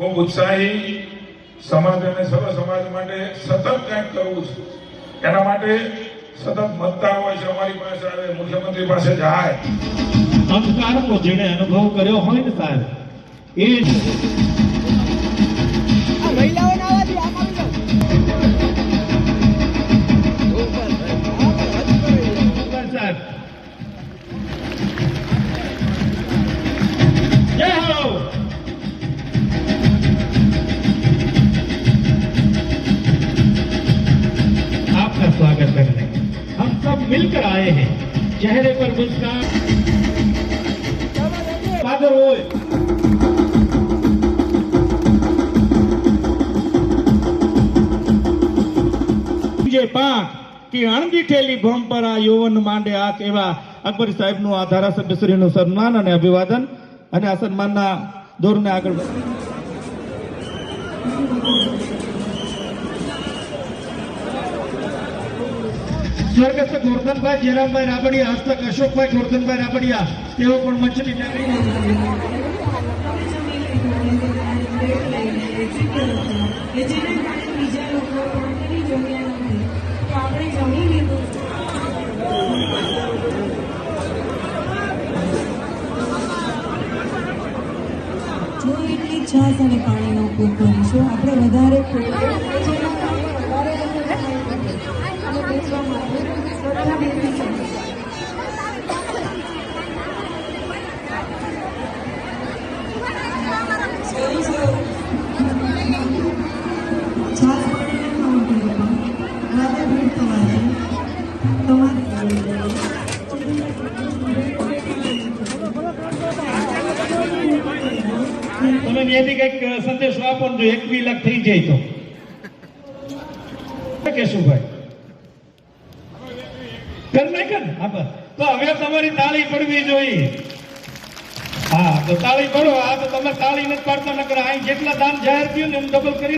ઉત્સાહી સમાજ અને સર્વ સમાજ માટે સતત કંઈક કરવું છે. એના માટે સતત મતતા હોય છે, અમારી પાસે આવે, મુખ્યમંત્રી પાસે જાય. અંધકારનો જેણે અનુભવ કર્યો હોય ને સાહેબ, એ मिलकर आए हैं चेहरे पर मुस्कान फादर હોય જે પાંખ કે અણદીઠેલી ભોમ પર આ યૌવન માંડે આંખ એવા અકબર સાહેબનું આ ધારાસભ્યશ્રીનું સન્માન અને અભિવાદન અને આ સન્માનના દોરને આગળ સ્વર્ગસ્થ ગોરધનભાઈ, જયરામભાઈ રાબડિયા, હસ્તક અશોકભાઈ, ગોરધનભાઈ રાબડિયા, તેઓ પણ મંચની ટેકરી અને પાણીનો ઉપયોગ બીજા તમે ત્યાંથી કઈક સંદેશો આપો ને જો એકવી લાખ થઈ જાય તો કેશું ભાઈ નાખે ને? હા તો હવે તમારી તાળી પડવી જોઈએ. હા, તો તાળી પડો. આ તો તમે તાળી નથી પાડતા, નકર અહીં જેટલા દાન જાહેર થયું ને એમ ડબલ કરી